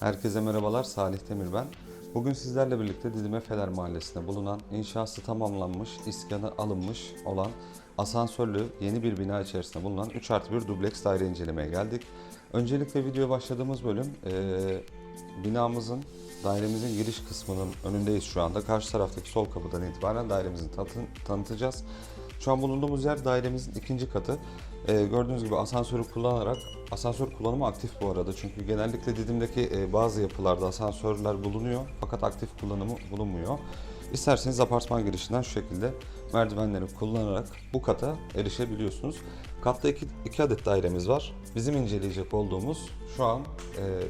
Herkese merhabalar, Salih Demir ben. Bugün sizlerle birlikte Didime Fener Mahallesi'nde bulunan inşası tamamlanmış, iskanı alınmış olan asansörlü yeni bir bina içerisinde bulunan 3 artı 1 dubleks daire incelemeye geldik. Öncelikle videoya başladığımız bölüm eee, binamızın, dairemizin giriş kısmının önündeyiz şu anda. Karşı taraftaki sol kapıdan itibaren dairemizi tanıtacağız. Şu an bulunduğumuz yer dairemizin ikinci katı. Ee, gördüğünüz gibi asansörü kullanarak, asansör kullanımı aktif bu arada. Çünkü genellikle Didim'deki e, bazı yapılarda asansörler bulunuyor fakat aktif kullanımı bulunmuyor. İsterseniz apartman girişinden şu şekilde merdivenleri kullanarak bu kata erişebiliyorsunuz. Katta iki, iki adet dairemiz var. Bizim inceleyecek olduğumuz şu an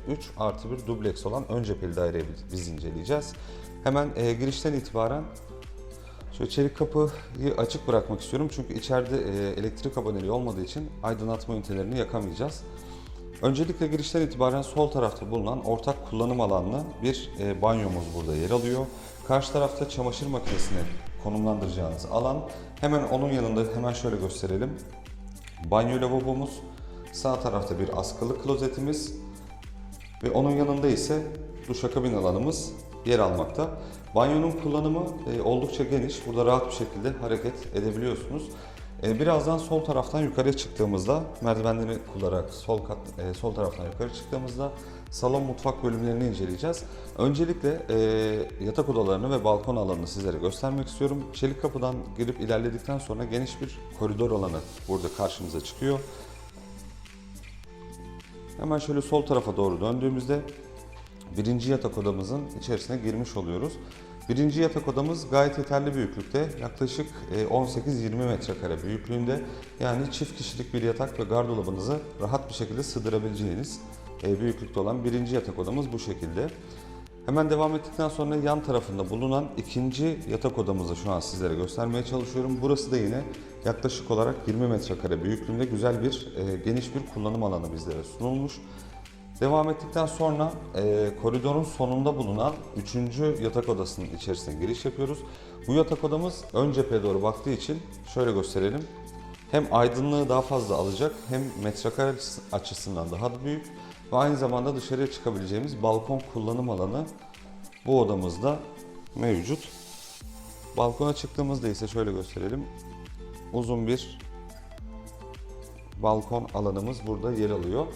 3 artı 1 dubleks olan ön cepheli daireyi biz inceleyeceğiz. Hemen e, girişten itibaren Şöyle çelik kapıyı açık bırakmak istiyorum çünkü içeride e, elektrik aboneliği olmadığı için aydınlatma ünitelerini yakamayacağız. Öncelikle girişten itibaren sol tarafta bulunan ortak kullanım alanlı bir e, banyomuz burada yer alıyor. Karşı tarafta çamaşır makinesini konumlandıracağınız alan. Hemen onun yanında hemen şöyle gösterelim. Banyo lavabomuz, sağ tarafta bir askılı klozetimiz, ve onun yanında ise duşakabin alanımız yer almakta. Banyonun kullanımı e, oldukça geniş. Burada rahat bir şekilde hareket edebiliyorsunuz. E, birazdan sol taraftan yukarıya çıktığımızda merdivenleri kullanarak sol kat e, sol taraftan yukarı çıktığımızda salon mutfak bölümlerini inceleyeceğiz. Öncelikle yatak odalarını ve balkon alanını sizlere göstermek istiyorum. Çelik kapıdan girip ilerledikten sonra geniş bir koridor alanı burada karşımıza çıkıyor. Hemen şöyle sol tarafa doğru döndüğümüzde birinci yatak odamızın içerisine girmiş oluyoruz. Birinci yatak odamız gayet yeterli büyüklükte. Yaklaşık e, 18-20 metrekare büyüklüğünde. Yani çift kişilik bir yatak ve gardırobınızı rahat bir şekilde sığdırabileceğiniz e, büyüklükte olan birinci yatak odamız bu şekilde. Hemen devam ettikten sonra yan tarafında bulunan ikinci yatak odamızı şu an sizlere göstermeye çalışıyorum. Burası da yine yaklaşık olarak 20 metrekare büyüklüğünde güzel bir e, geniş bir kullanım alanı bizlere sunulmuş. Devam ettikten sonra e, koridorun sonunda bulunan 3. yatak odasının içerisine giriş yapıyoruz. Bu yatak odamız ön cepheye doğru baktığı için şöyle gösterelim. Hem aydınlığı daha fazla alacak hem metrekare açısından daha da büyük ve aynı zamanda dışarıya çıkabileceğimiz balkon kullanım alanı bu odamızda mevcut. Balkona çıktığımızda ise şöyle gösterelim. Uzun bir balkon alanımız burada yer alıyor.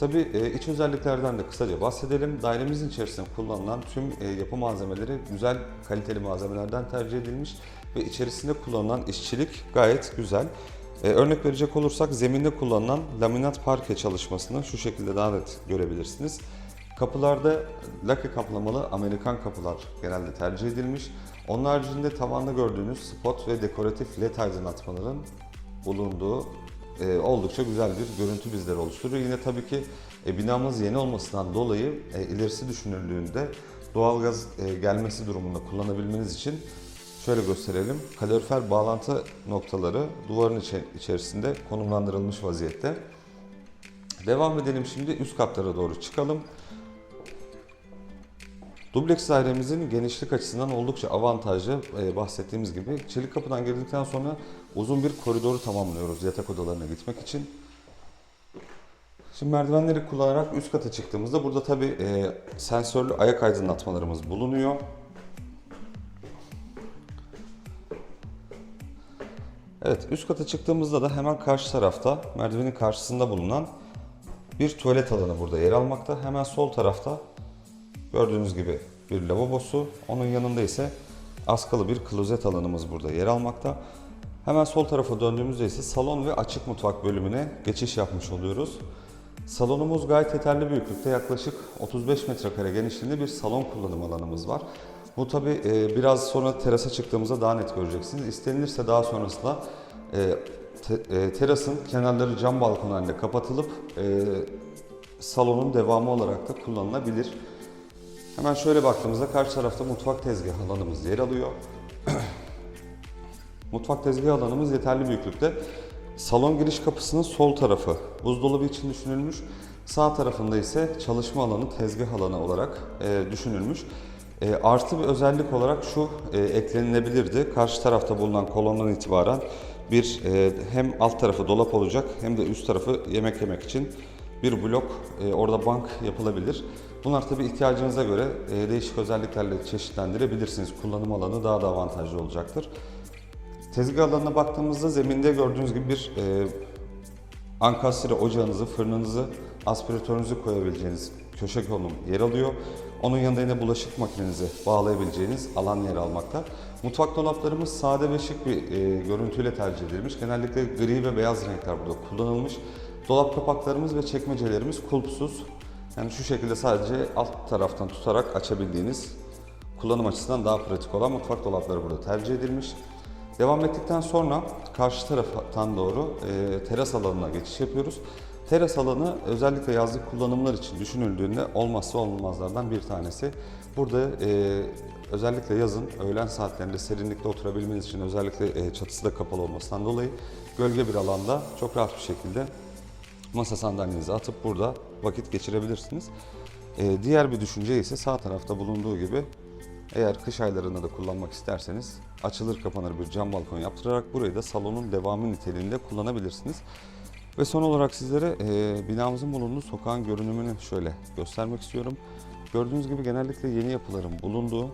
Tabii e, iç özelliklerden de kısaca bahsedelim. Dairemizin içerisinde kullanılan tüm e, yapı malzemeleri güzel, kaliteli malzemelerden tercih edilmiş ve içerisinde kullanılan işçilik gayet güzel. E, örnek verecek olursak zeminde kullanılan laminat parke çalışmasını şu şekilde daha net görebilirsiniz. Kapılarda lake kaplamalı Amerikan kapılar genelde tercih edilmiş. Onun haricinde tavanda gördüğünüz spot ve dekoratif led aydınlatmaların bulunduğu e, oldukça güzel bir görüntü bizlere oluşturuyor. Yine tabii ki e, binamız yeni olmasından dolayı e, ilerisi düşünüldüğünde doğalgaz e, gelmesi durumunda kullanabilmeniz için şöyle gösterelim. Kalorifer bağlantı noktaları duvarın içe- içerisinde konumlandırılmış vaziyette. Devam edelim şimdi üst katlara doğru çıkalım. Dubleks dairemizin genişlik açısından oldukça avantajlı e, bahsettiğimiz gibi. Çelik kapıdan girdikten sonra uzun bir koridoru tamamlıyoruz yatak odalarına gitmek için. Şimdi merdivenleri kullanarak üst kata çıktığımızda burada tabi e, sensörlü ayak aydınlatmalarımız bulunuyor. Evet üst kata çıktığımızda da hemen karşı tarafta merdivenin karşısında bulunan bir tuvalet alanı burada yer almakta. Hemen sol tarafta Gördüğünüz gibi bir lavabosu, onun yanında ise askılı bir klozet alanımız burada yer almakta. Hemen sol tarafa döndüğümüzde ise salon ve açık mutfak bölümüne geçiş yapmış oluyoruz. Salonumuz gayet yeterli büyüklükte yaklaşık 35 metrekare genişliğinde bir salon kullanım alanımız var. Bu tabi biraz sonra terasa çıktığımızda daha net göreceksiniz. İstenilirse daha sonrasında e, e, terasın kenarları cam balkon halinde kapatılıp e, salonun devamı olarak da kullanılabilir. Hemen şöyle baktığımızda karşı tarafta mutfak tezgah alanımız yer alıyor. mutfak tezgah alanımız yeterli büyüklükte. Salon giriş kapısının sol tarafı buzdolabı için düşünülmüş. Sağ tarafında ise çalışma alanı, tezgah alanı olarak e, düşünülmüş. E, artı bir özellik olarak şu e, eklenilebilirdi. Karşı tarafta bulunan kolondan itibaren bir e, hem alt tarafı dolap olacak hem de üst tarafı yemek yemek için bir blok, e, orada bank yapılabilir. Bunlar tabii ihtiyacınıza göre e, değişik özelliklerle çeşitlendirebilirsiniz. Kullanım alanı daha da avantajlı olacaktır. Tezgah alanına baktığımızda zeminde gördüğünüz gibi bir e, ankastre ocağınızı, fırınınızı, aspiratörünüzü koyabileceğiniz köşe konum yer alıyor. Onun yanında yine bulaşık makinenizi bağlayabileceğiniz alan yer almakta. Mutfak dolaplarımız sade ve şık bir e, görüntüyle tercih edilmiş. Genellikle gri ve beyaz renkler burada kullanılmış. Dolap kapaklarımız ve çekmecelerimiz kulpsuz. Yani şu şekilde sadece alt taraftan tutarak açabildiğiniz kullanım açısından daha pratik olan mutfak dolapları burada tercih edilmiş. Devam ettikten sonra karşı taraftan doğru e, teras alanına geçiş yapıyoruz. Teras alanı özellikle yazlık kullanımlar için düşünüldüğünde olmazsa olmazlardan bir tanesi. Burada e, özellikle yazın öğlen saatlerinde serinlikte oturabilmeniz için özellikle e, çatısı da kapalı olmasından dolayı gölge bir alanda çok rahat bir şekilde masa sandalyenizi atıp burada vakit geçirebilirsiniz. E, diğer bir düşünce ise sağ tarafta bulunduğu gibi eğer kış aylarında da kullanmak isterseniz açılır kapanır bir cam balkon yaptırarak burayı da salonun devamı niteliğinde kullanabilirsiniz. Ve son olarak sizlere e, binamızın bulunduğu sokağın görünümünü şöyle göstermek istiyorum. Gördüğünüz gibi genellikle yeni yapıların bulunduğu,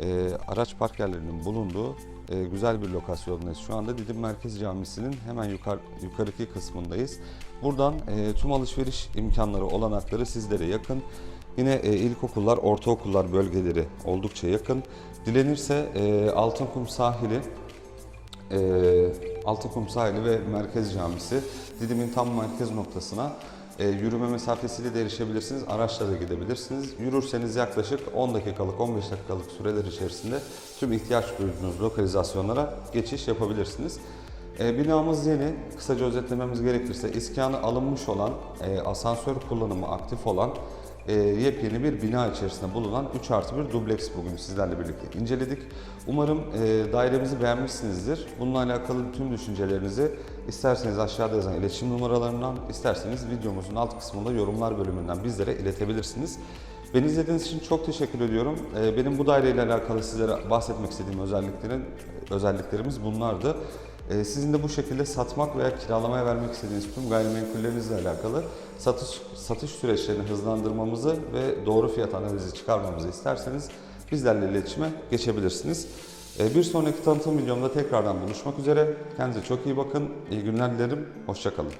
e, araç park yerlerinin bulunduğu e, güzel bir lokasyondayız. Şu anda Didim Merkez Camisi'nin hemen yukarı, yukarıki kısmındayız. Buradan e, tüm alışveriş imkanları, olanakları sizlere yakın. Yine e, ilkokullar, ortaokullar bölgeleri oldukça yakın. Dilenirse e, Altınkum sahili e, Altıkum Sahili ve Merkez Camisi Didim'in tam merkez noktasına e, yürüme mesafesiyle de erişebilirsiniz. Araçla da gidebilirsiniz. Yürürseniz yaklaşık 10 dakikalık, 15 dakikalık süreler içerisinde tüm ihtiyaç duyduğunuz lokalizasyonlara geçiş yapabilirsiniz. E, binamız yeni. Kısaca özetlememiz gerekirse iskanı alınmış olan, e, asansör kullanımı aktif olan e, yepyeni bir bina içerisinde bulunan 3 artı 1 dubleks bugün sizlerle birlikte inceledik. Umarım e, dairemizi beğenmişsinizdir. Bununla alakalı tüm düşüncelerinizi isterseniz aşağıda yazan iletişim numaralarından, isterseniz videomuzun alt kısmında yorumlar bölümünden bizlere iletebilirsiniz. Beni izlediğiniz için çok teşekkür ediyorum. E, benim bu daireyle alakalı sizlere bahsetmek istediğim özelliklerin özelliklerimiz bunlardı. Ee, Sizin de bu şekilde satmak veya kiralamaya vermek istediğiniz tüm gayrimenkullerinizle alakalı satış satış süreçlerini hızlandırmamızı ve doğru fiyat analizi çıkarmamızı isterseniz bizlerle iletişime geçebilirsiniz. Ee, Bir sonraki tanıtım videomda tekrardan buluşmak üzere. Kendinize çok iyi bakın. İyi günler dilerim. Hoşçakalın.